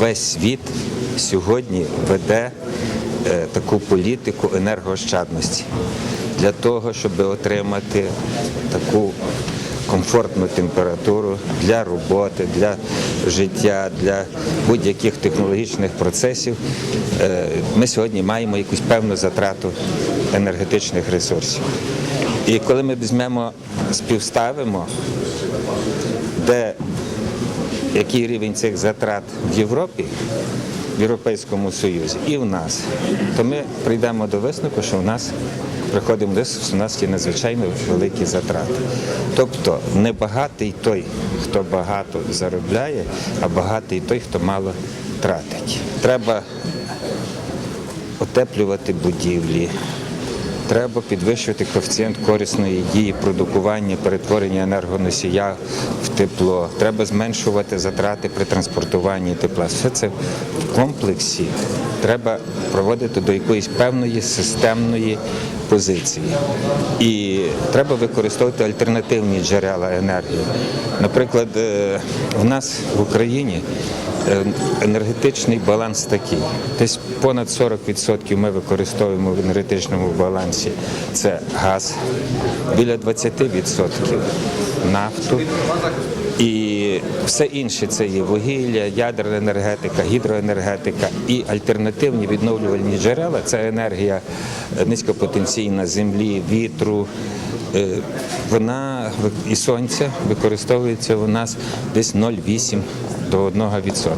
весь світ сьогодні веде е, таку політику енергоощадності для того, щоб отримати таку комфортну температуру для роботи, для життя, для будь-яких технологічних процесів. Е, Ми сьогодні маємо якусь певну затрату енергетичних ресурсів. І коли ми візьмемо, співставимо, де який рівень цих затрат в Європі, в Європейському Союзі і в нас, то ми прийдемо до висновку, що в нас приходимо до що нас є надзвичайно великі затрати. Тобто не багатий той, хто багато заробляє, а багатий той, хто мало тратить. Треба отеплювати будівлі. Треба підвищувати коефіцієнт корисної дії, продукування, перетворення енергоносія в тепло. Треба зменшувати затрати при транспортуванні тепла. Все це в комплексі треба проводити до якоїсь певної системної позиції. І треба використовувати альтернативні джерела енергії. Наприклад, е, в нас в Україні енергетичний баланс такий. Десь понад 40% ми використовуємо в енергетичному балансі. Це газ, біля 20% нафту. І все інше це є вугілля, ядерна енергетика, гідроенергетика і альтернативні відновлювальні джерела це енергія е, низькопотенційна землі, вітру. Е, Вона і сонця використовується у нас десь 0,8 до 1%.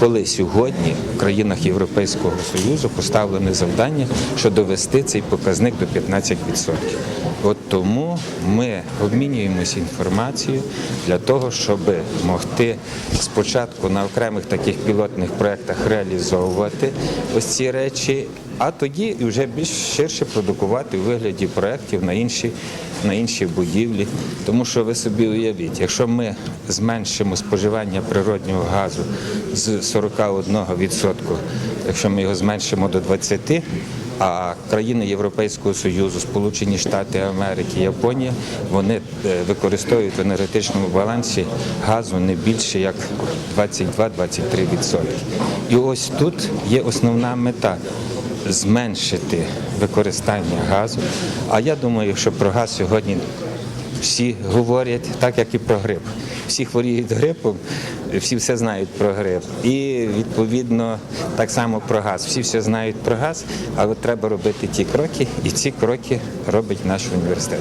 Коли сьогодні в країнах Європейського Союзу поставлене завдання, що довести цей показник до 15%. От тому ми обмінюємося інформацією для того, щоб могти спочатку на окремих таких пілотних проєктах реалізовувати ось ці речі, а тоді вже більш ширше продукувати у вигляді проєктів на інші, на інші будівлі. Тому що ви собі уявіть, якщо ми зменшимо споживання природнього газу з 41%, якщо ми його зменшимо до 20%, а країни Європейського Союзу, Сполучені Штати Америки, Японія, вони е, використовують в енергетичному балансі газу не більше як 22-23%. І ось тут є основна мета зменшити використання газу. А я думаю, що про газ сьогодні всі говорять так, як і про грип. Всі хворіють грипом, всі все знають про грип. І відповідно так само про газ. Всі все знають про газ, але треба робити ті кроки, і ці кроки робить наш університет.